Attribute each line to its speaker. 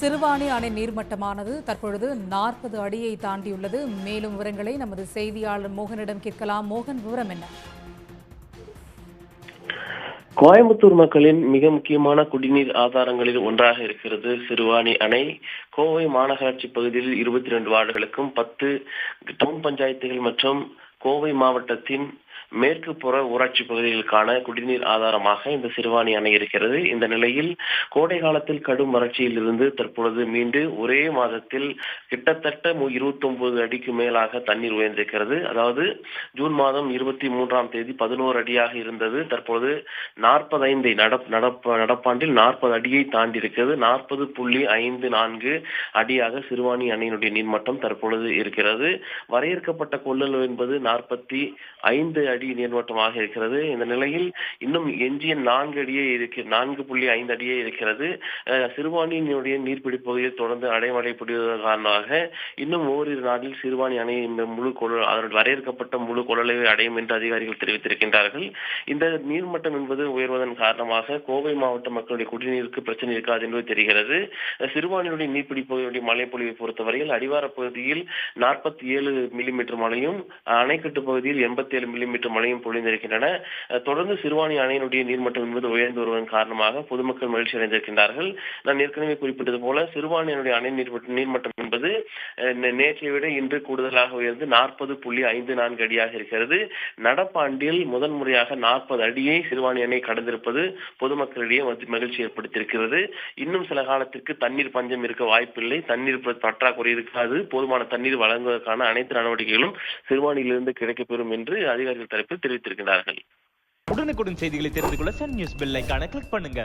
Speaker 1: சிறுவாணி அணை நீர்மட்டமானது தற்பொழுது நாற்பது அடியை தாண்டியுள்ளது. மேலும் விவரங்களை நமது செய்தியாளர் மோகனிடம் கேட்கலாம். மோகன் விவரம் என்ன?
Speaker 2: கோயம்புத்தூர் மக்களின் மிக முக்கியமான குடிநீர் ஆதாரங்களில் ஒன்றாக இருக்கிறது சிறுவாணி அணை. கோவை மாநகராட்சி பகுதியில் இருபத்தி ரெண்டு வார்டுகளுக்கும் பத்து டவுன் பஞ்சாயத்துகள் மற்றும் கோவை மாவட்டத்தின் மேற்கு புற ஊராட்சி பகுதிகளுக்கான குடிநீர் ஆதாரமாக இந்த சிறுவாணி அணை இருக்கிறது. இந்த நிலையில் கோடை காலத்தில் கடும் வறட்சியில் இருந்து தற்பொழுது மீண்டு ஒரே மாதத்தில் கிட்டத்தட்ட இருபத்தி ஒன்பது அடிக்கு மேலாக தண்ணீர் உயர்ந்திருக்கிறது. அதாவது ஜூன் மாதம் இருபத்தி மூன்றாம் தேதி பதினோரு அடியாக இருந்தது. தற்பொழுது நாற்பதைந்தை நடப்ப நடப்பாண்டில் நாற்பது அடியை தாண்டி இருக்கிறது நாற்பது புள்ளி ஐந்து நான்கு அடியாக சிறுவாணி அணையினுடைய நீர்மட்டம் தற்பொழுது இருக்கிறது. வரையறுக்கப்பட்ட கொள்ளளவு என்பது நாற்பத்தி ஐந்து அடி அடி நீர்மட்டமாக இருக்கிறது. இந்த நிலையில் இன்னும் எஞ்சிய நான்கு அடியே இருக்கு நான்கு புள்ளி ஐந்து அடியே இருக்கிறது. சிறுபாணியினுடைய சிறுவாணியினுடைய பகுதியில் தொடர்ந்து அடைமழை பொழிவதன் காரணமாக இன்னும் ஓரிரு நாளில் சிறுபாணி அணை இந்த முழு கொள்ளல் அதனுடைய வரையறுக்கப்பட்ட முழு கொள்ளளவை அடையும் என்று அதிகாரிகள் தெரிவித்திருக்கின்றார்கள். இந்த நீர்மட்டம் என்பது உயர்வதன் காரணமாக கோவை மாவட்ட மக்களுடைய குடிநீருக்கு பிரச்சனை இருக்காது என்பது தெரிகிறது. சிறுபாணியுடைய சிறுவாணியினுடைய பகுதியுடைய மழைப்பொழிவை பொறுத்தவரையில் அடிவார பகுதியில் நாற்பத்தி ஏழு மில்லிமீட்டர் மழையும் அணைக்கட்டு பகுதியில் எண்பத்தி ஏழு மில்லிமீட்டர் மழையும் பொழிந்திருக்கின்றன. தொடர்ந்து சிறுவாணி அணையினுடைய நீர்மட்டம் என்பது உயர்ந்து வருவதன் காரணமாக பொதுமக்கள் மகிழ்ச்சி அடைந்திருக்கின்றார்கள். நான் ஏற்கனவே குறிப்பிட்டது போல சிறுவாணியினுடைய அணை நீர்மட்டம் நீர்மட்டம் என்பது நேற்றை விட இன்று கூடுதலாக உயர்ந்து நாற்பது புள்ளி ஐந்து நான்கு அடியாக இருக்கிறது. நடப்பாண்டில் முதல் முறையாக நாற்பது அடியை சிறுவாணி அணை கடந்திருப்பது பொதுமக்களிடையே மகிழ்ச்சி ஏற்படுத்தியிருக்கிறது. இன்னும் சில காலத்திற்கு தண்ணீர் பஞ்சம் இருக்க வாய்ப்பில்லை. தண்ணீர் பற்றாக்குறை இருக்காது. போதுமான தண்ணீர் வழங்குவதற்கான அனைத்து நடவடிக்கைகளும் சிறுவாணியிலிருந்து கிடைக்கப்பெறும் என்று அதிகாரிகள் தரப்பில் தெரிவித்திருக்கிறார்கள்.
Speaker 3: உடனுக்குடன் செய்திகளை தெரிந்து கொள்ள சன் நியூஸ் பெல் ஐக்கான கிளிக் பண்ணுங்க.